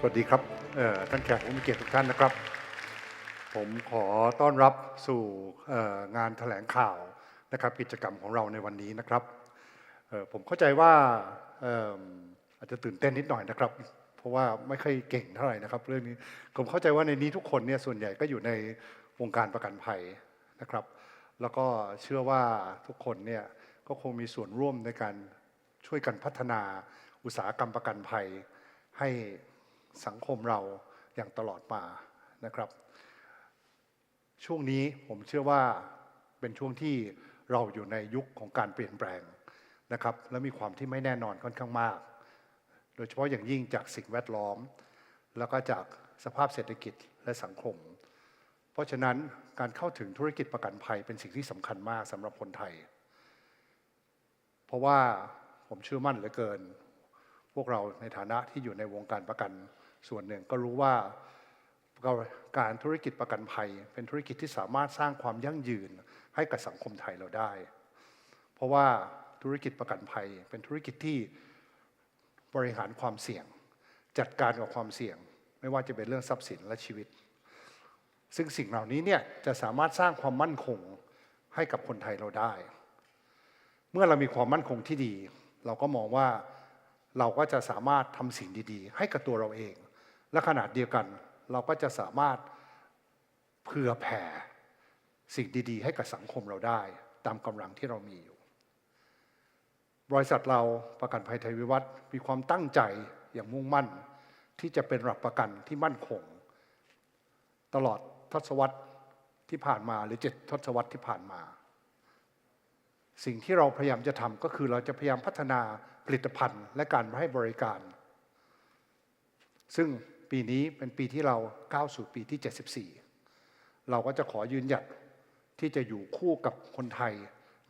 สวัสดีครับท่านแขกผู้มีเกียรติทุกท่านนะครับ ผมขอต้อนรับสู่งานแถลงข่าวนะครับ กิจกรรมของเราในวันนี้นะครับผมเข้าใจว่าเอิ่มอาจจะตื่นเต้นนิดหน่อยนะครับ เพราะว่าไม่ค่อยเก่งเท่าไหร่นะครับ เรื่องนี้ผมเข้าใจว่าในนี้ทุกคนเนี่ยส่วนใหญ่ก็อยู่ในวงการประกันภัยนะครับ แล้วก็เชื่อว่าทุกคนเนี่ยก็คงมีส่วนร่วมในการช่วยกันพัฒนาอุตสาหกรรมประกันภัยให้ สังคมเราอย่างตลอดมานะครับ ช่วงนี้ผมเชื่อว่าเป็นช่วงที่เราอยู่ในยุคของการเปลี่ยนแปลงนะครับ และมีความที่ไม่แน่นอนค่อนข้างมาก โดยเฉพาะอย่างยิ่งจากสิ่งแวดล้อม แล้วก็จากสภาพเศรษฐกิจและสังคม เพราะฉะนั้นการเข้าถึงธุรกิจประกันภัยเป็นสิ่งที่สำคัญมากสำหรับคนไทย เพราะว่าผมเชื่อมั่นเหลือเกิน พวกเราในฐานะที่อยู่ในวงการประกัน ส่วนหนึ่งก็รู้ว่าการธุรกิจประกันภัย เป็นธุรกิจที่สามารถสร้างความยั่งยืนให้กับสังคมไทยเราได้ เพราะว่าธุรกิจประกันภัย เป็นธุรกิจที่บริหารความเสี่ยง จัดการกับความเสี่ยง ไม่ว่าจะเป็นเรื่องทรัพย์สินและชีวิต ซึ่งสิ่งเหล่านี้เนี่ยจะสามารถสร้างความมั่นคงให้กับคนไทยเราได้ เมื่อเรามีความมั่นคงที่ดี เราก็มองว่าเราก็จะสามารถทำสิ่งดี ๆ ให้กับตัวเราเอง และขนาดเดียวกัน เราก็จะสามารถเผื่อแผ่สิ่งดี ๆ ให้กับสังคมเราได้ ตามกำลังที่เรามีอยู่ บริษัทเราประกันภัยไทยวิวัฒน์มีความตั้งใจอย่างมุ่งมั่น ที่จะเป็นหลักประกันที่มั่นคง ตลอดทศวรรษที่ผ่านมาหรือเจ็ดทศวรรษที่ผ่านมา สิ่งที่เราพยายามจะทำก็คือเราจะพยายามพัฒนาผลิตภัณฑ์และการให้บริการ ซึ่ง ปีนี้เป็นปีที่เราก้าวสู่ปีที่ 74 เราก็จะขอยืนหยัดที่จะอยู่คู่กับคนไทย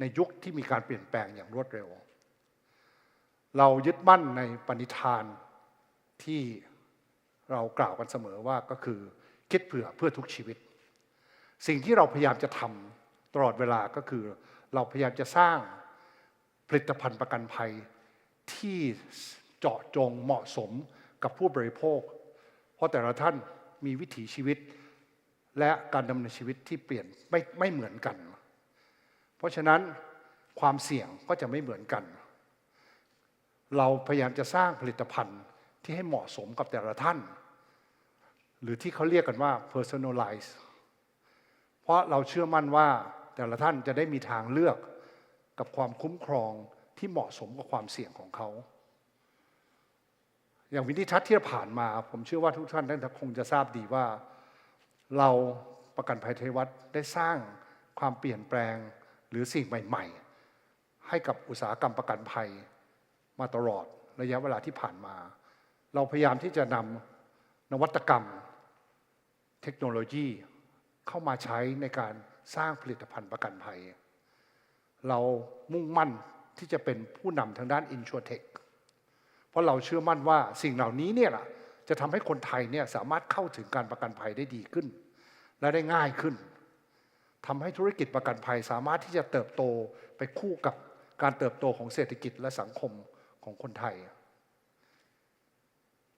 ในยุคที่มีการเปลี่ยนแปลงอย่างรวดเร็ว เรายึดมั่นในปณิธานที่เรากล่าวกันเสมอว่าก็คือคิดเผื่อเพื่อทุกชีวิต สิ่งที่เราพยายามจะทำตลอดเวลาก็คือ เราพยายามจะสร้างผลิตภัณฑ์ประกันภัยที่เจาะจงเหมาะสมกับผู้บริโภค เพราะแต่ละท่านมีวิถีชีวิต และการดำเนินชีวิตที่เปลี่ยนไม่ไม่เหมือนกัน เพราะฉะนั้นความเสี่ยงก็จะไม่เหมือนกัน เราพยายามจะสร้างผลิตภัณฑ์ที่ให้เหมาะสมกับแต่ละท่าน หรือที่เขาเรียกกันว่า personalize เพราะเราเชื่อมั่นว่าแต่ละท่านจะได้มีทางเลือกกับความคุ้มครองที่เหมาะสมกับความเสี่ยงของเขา อย่างวินิทัศน์ที่ผ่านมา ผมเชื่อว่าทุกท่านท่านคงจะทราบดีว่า เราประกันภัยไทยวัฒน์ได้สร้างความเปลี่ยนแปลงหรือสิ่งใหม่ ๆ ให้กับอุตสาหกรรมประกันภัยมาตลอดระยะเวลาที่ผ่านมา เราพยายามที่จะนำนวัตกรรม เทคโนโลยีเข้ามาใช้ในการสร้างผลิตภัณฑ์ประกันภัย เรามุ่งมั่นที่จะเป็นผู้นำทางด้าน i n s u r t e c h ราะเราเชื่อมั่นว่าสิ่งเหล่านี้เนี่ยแหละจะทำให้คนไทยเนี่ยสามารถเข้าถึงการประกันภัยได้ดีขึ้น และได้ง่ายขึ้นทำให้ธุรกิจประกันภัยสามารถที่จะเติบโตไปคู่กับการเติบโตของเศรษฐกิจและสังคมของคนไทย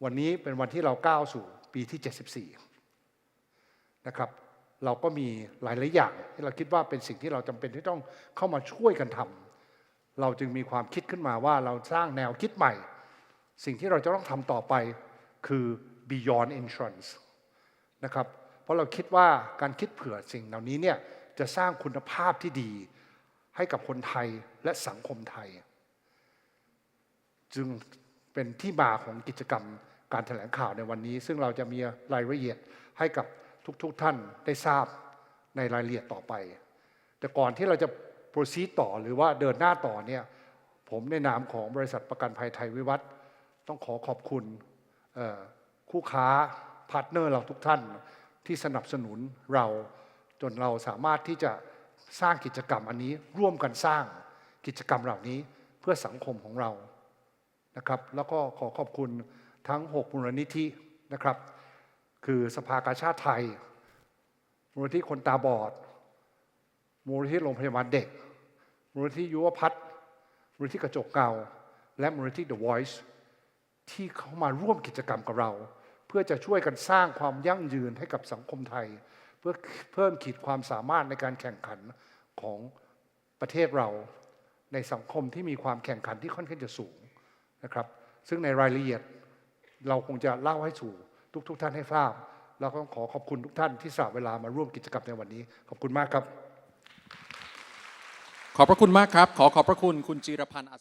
วันนี้เป็นวันที่เราก้าวสู่ปีที่ 74 นะครับ เราก็มีหลายหลายอย่างที่เราคิดว่าเป็นสิ่งที่เราจำเป็นที่ต้องเข้ามาช่วยกันทำเราจึงมีความคิดขึ้นมาว่าเราสร้างแนวคิดใหม่ สิ่งที่เราจะต้องทำต่อไปคือ beyond insurance นะครับ เพราะเราคิดว่าการคิดเผื่อสิ่งเหล่านี้เนี่ยจะสร้างคุณภาพที่ดีให้กับคนไทยและสังคมไทย จึงเป็นที่มาของกิจกรรมการแถลงข่าวในวันนี้ ซึ่งเราจะมีรายละเอียดให้กับทุกๆทท่านได้ทราบในรายละเอียดต่อไป แต่ก่อนที่เราจะ proceed ต่อหรือว่าเดินหน้าต่อเนี่ยผมในนามของบริษัทประกันภัยไทยวิวัฒน์ ต้องขอขอบคุณคู่ค้าพาร์ทเนอร์เราทุกท่านที่สนับสนุนเราจนเราสามารถที่จะสร้างกิจกรรมอันนี้ร่วมกันสร้างกิจกรรมเหล่านี้เพื่อสังคมของเรานะครับ แล้วก็ขอขอบคุณทั้ง 6 มูลนิธินะครับ คือสภากาชาติไทย มูลนิธิคนตาบอด มูลนิธิโรงพยาบาลเด็ก มูลนิธิยุวพัฒน์มูลนิธิกระจกเงาและมูลนิธิ The Voice ที่เขามาร่วมกิจกรรมกับเรา เพื่อจะช่วยกันสร้างความยั่งยืนให้กับสังคมไทย เพื่อเพิ่มขีดความสามารถในการแข่งขันของประเทศเรา ในสังคมที่มีความแข่งขันที่ค่อนข้างจะสูงนะครับ ซึ่งในรายละเอียดเราคงจะเล่าให้สู่ทุกๆทท่านให้ทราบแล้วก็ขอขอบคุณทุกท่านที่สละเวลามาร่วมกิจกรรมในวันนี้ ขอบคุณมากครับ ขอบพระคุณมากครับ ขอขอบพระคุณคุณจีรพันธ์อัศ